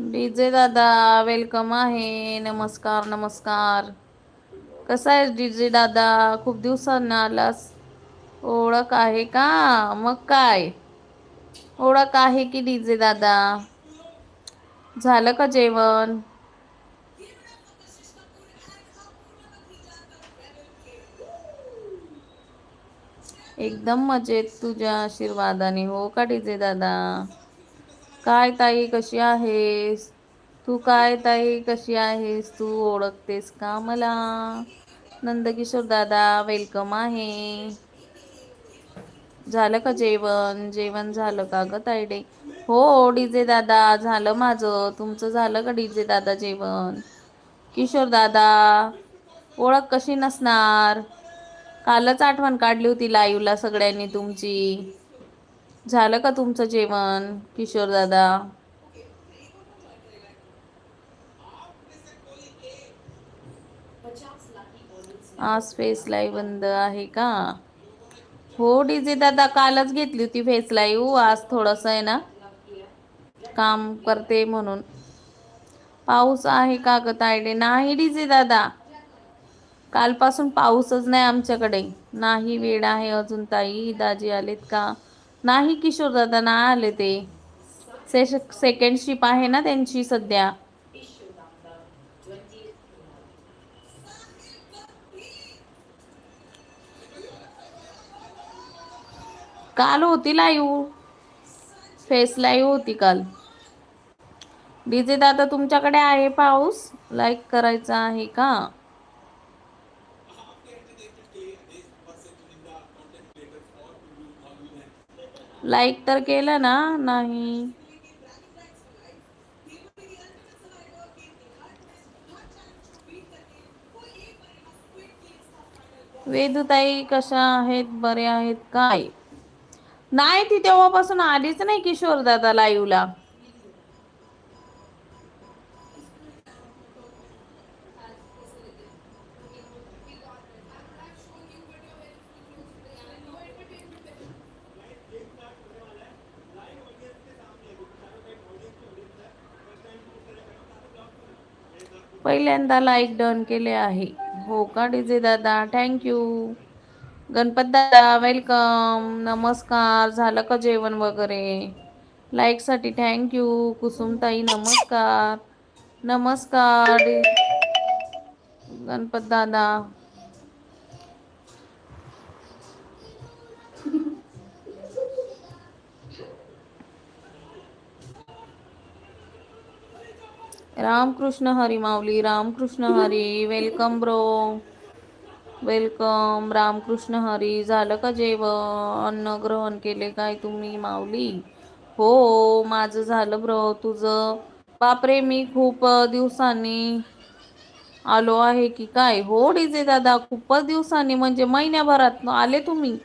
DJ दादा welcome आहे. नमस्कार नमस्कार. कसा आहे डी जे दादा? खूप दिवसांना आलास. ओळख आहे का? मग काय? ओळख आहे की डीजे दादा? झालं का जेवण? एकदम मजेत तुझ्या आशीर्वादाने. हो का डीजे दादा? काय ताई कशी आहेस? तू काय ताई कशी आहेस? तू ओळखतेस का मला? नंदकिशोर दादा वेलकम आहे. झालं का जेवण? जेवण झालं का ग तायडे हो डीजे दादा झालं माझं. तुमचं झालं का डीजे दादा जेवण? किशोर दादा ओळख कशी नसणार? कालच आठवण काढली होती लाईव्हला सगळ्यांनी तुमची. झालं का तुमचं जेवण किशोर दादा? आज फेस लाईव्ह बंद आहे का? हो डीजे दादा कालच घेतली होती फेस लाईव्ह. आज थोडस आहे ना काम करते म्हणून. पाऊस आहे का ग तायडे नाही डीजे दादा. कालपासून पाऊसच नाही आमच्याकडे. नाही वेळ आहे अजून ताई दाजी आलेत का? नाही किशोरदादा ना आले ते. से सेकंड शिप आहे ना त्यांची सध्या. काल होती लाईव्ह फेस लाईव्ह होती काल. डीजे दादा तुमच्याकडे आहे पाऊस? लाईक करायचा आहे का? लाईक तर केलं ना नाही. वेदुताई कशा आहेत? बरे आहेत काय? नाही ती तेव्हापासून आलीच नाही किशोरदादा लाईव्हला पहिल्यांदा लाईक डन केले आहे. हो का डीजे दादा? थँक्यू गणपत दादा वेलकम नमस्कार. झालं का जेवण वगैरे? लाईकसाठी थँक्यू कुसुमताई नमस्कार. नमस्कार. गणपत दादा. Ramkrishna Hari Mauli Ramkrishna Hari welcome bro welcome Ramkrishna Hari. झालं का जेवण? अन्न ग्रहण केले काय तुम्ही माऊली? हो माझं झालं ब्रो तुझं? बापरे मी खूप दिवसांनी आलो आहे की काय? हो डीजे दादा खूपच दिवसांनी म्हणजे महिन्याभरात आले तुम्ही.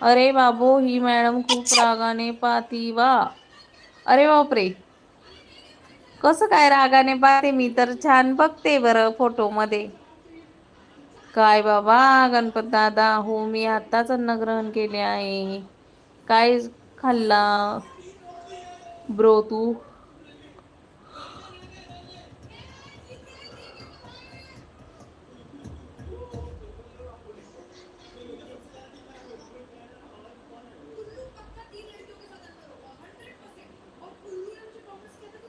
अरे बाबो ही मॅडम खूप रागाने पाहती वा. अरे बापरे. कसं काय रागाने पाहते मी? तर छान बघते बरं फोटोमध्ये काय बाबा गणपत दादा हो मी आत्ताच अन्नग्रहण केले आहे. काय खाल्ला? ब्रो तू?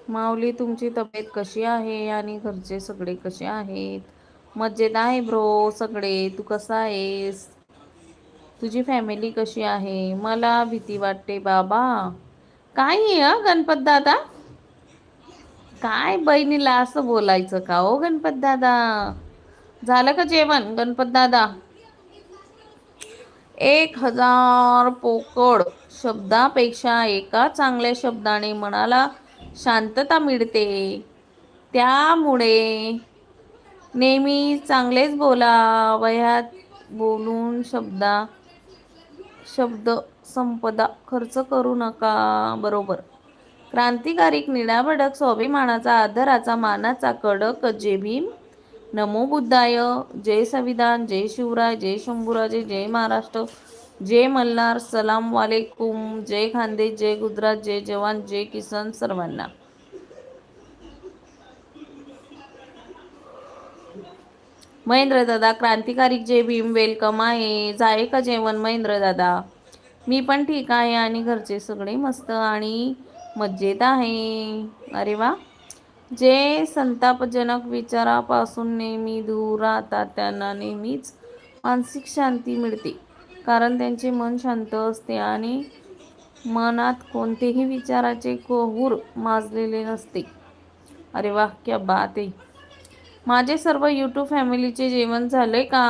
माऊली तुमची तब्येत कशी आहे आणि घरचे सगळे कसे आहेत? मजेत आहे ब्रो सगळे? तू कसा आहेस? तुझी फॅमिली कशी आहे? मला भीती वाटते बाबा. काय आहे गणपत दादा? काय बहिणीला असं बोलायचं का हो गणपत दादा? झालं का जेवण गणपत दादा? एक हजार पोकळ शब्दापेक्षा एका चांगल्या शब्दाने मनाला शांतता मिळते. त्यामुळे नेहमी चांगलेच बोला वयात बोलून शब्दा शब्द संपदा खर्च करू नका. बरोबर. क्रांतिकारिक निळाभडक स्वाभिमानाचा आदराचा मानाचा कडक जय भीम नमो बुद्धाय. जय संविधान. जय शिवराय. जय शंभूराजे. जय महाराष्ट्र. जय मल्हार सलाम वालेकुम जय खांदे जय गुजरात जय जवान जय किसान सर्वांना. महेंद्र दादा क्रांतिकारी जय भीम वेलकम आहे. जाय का जेवण महेंद्र दादा. मी पण ठीक आहे आणि घरचे सगळे मस्त आणि मज्जेत आहे. अरे वा. जे संतापजनक विचारापासून नेहमी दूर राहतात त्यांना नेहमीच मानसिक शांती मिळते. कारण त्यांचे मन शांत असते आणि मनात कोणतेही विचाराचे कोहूर माजलेले नसते. अरे वा क्या बात आहे. माझे सर्व यूट्यूब फॅमिलीचे जेवण झाले का?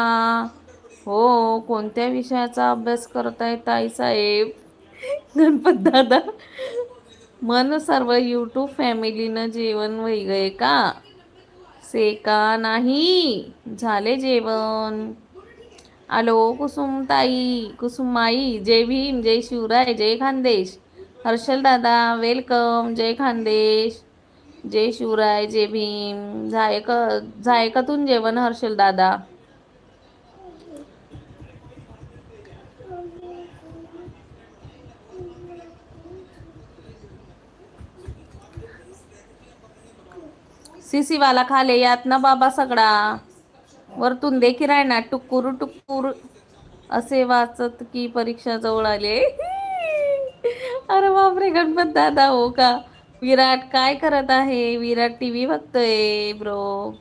हो कोणत्या विषयाचा अभ्यास करताय ताई साहेब? गणपत दादा मन सर्व यूट्यूब फॅमिलीनं जेवण वैगय का? से का नाही? झाले जेवण. आलो कुसुम ताई जय भीम जय शिवराय जय खानदेश. हर्षल दादा वेलकम जय खानदेश. जय शिवराय जय भीम. झायक झायकातून जेवण हर्षल दादा. सीसीवाला खाले यात ना बाबा सगळा. वरतून देखील आहे ना टुक्कुर टुक्कुर. असे वाचत की परीक्षा जवळ आले. अरे बापरे गणपत दादा हो का? विराट काय करत आहे? विराट टीव्ही बघतोय ब्रो.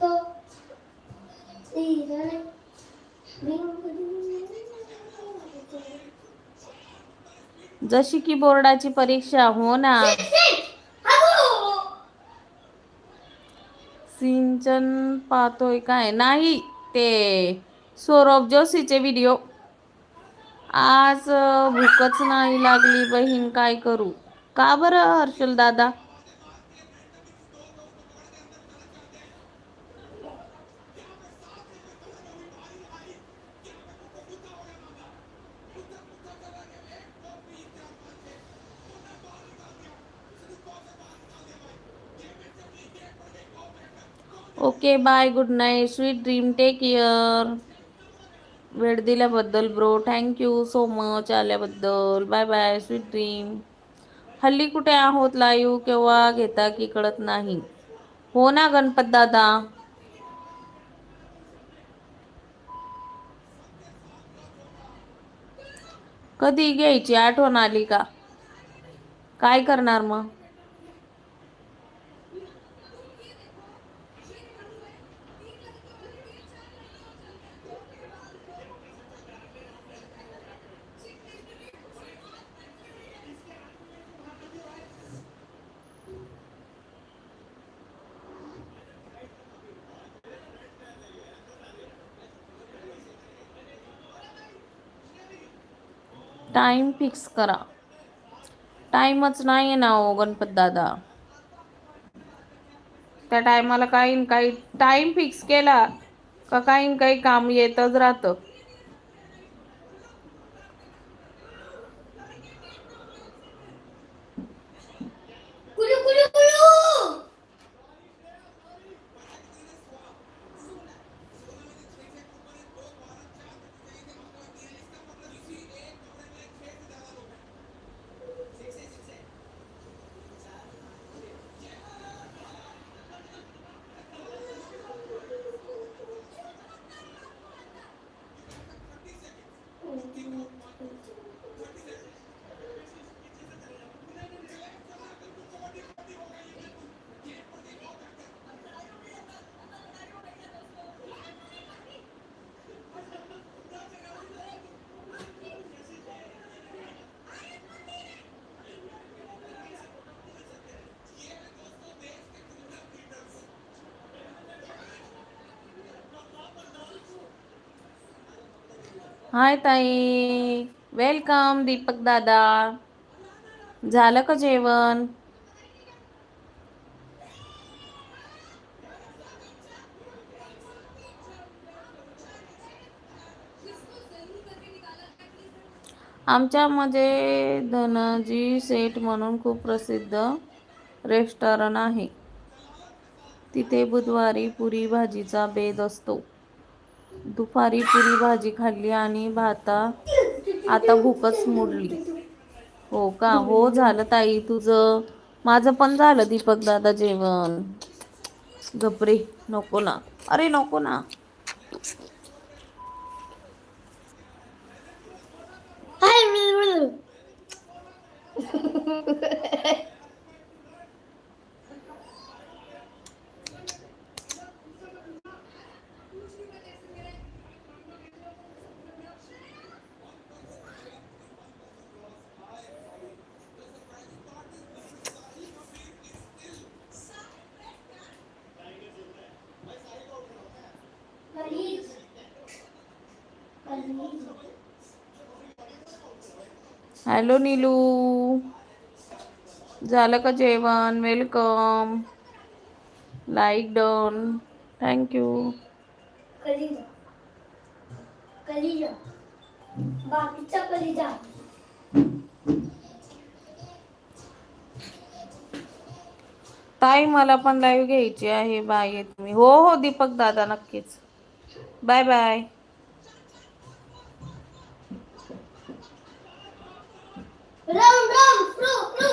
तो जशी की बोर्डाची परीक्षा हो ना सिंचन पाहतोय काय? नाही ते सौरभ जोशीचे व्हिडिओ आज भूकच नाही लागली बहीण. काय करू? का बरं हर्षल दादा okay bye good night sweet dream take care वेळ दिल्याबद्दल bro thank you so much आल्याबद्दल. बाय बाय स्वीट ड्रीम हल्ली कुठे आहोत? लाईव्ह केव्हा घेता की कळत नाही. हो ना गणपत दादा? कधी घ्यायची? आठवण आली का? काय करणार मग? टाइम फिक्स करा. टाईमच नाही आहे ना हो गणपत दादा. त्या टायमाला काही काही टाइम फिक्स केला का काही काही काम येतच राहतं कुलू कुलू कुलू हाय ताई. वेलकम दीपक दादा. झालं का जेवण? आमच्यामध्ये धनजी सेठ म्हणून खूप प्रसिद्ध रेस्टॉरंट आहे. तिथे बुधवारी पुरी भाजीचा बेद असतो. दुपारी पुरी भाजी खाल्ली आणि भाता आता भूकच मोडली हो का? हो झालं ताई तुझं. माझं पण झालं दीपक दादा जेवण. गपरे नको ना. अरे नको ना. हॅलो नीलू. झालं का जेवण? Welcome. Like done. Thank you कलिजा ताई मला पण लाईव्ह घ्यायची आहे बाय तुम्ही हो हो दीपक दादा नक्कीच. Bye bye Round, round, flow flow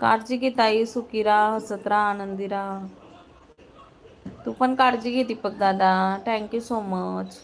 काळजी घे ताई सुखी राहा हसत राहा आनंदी राहा तू पण काळजी घे दीपक दादा थँक्यू सो मच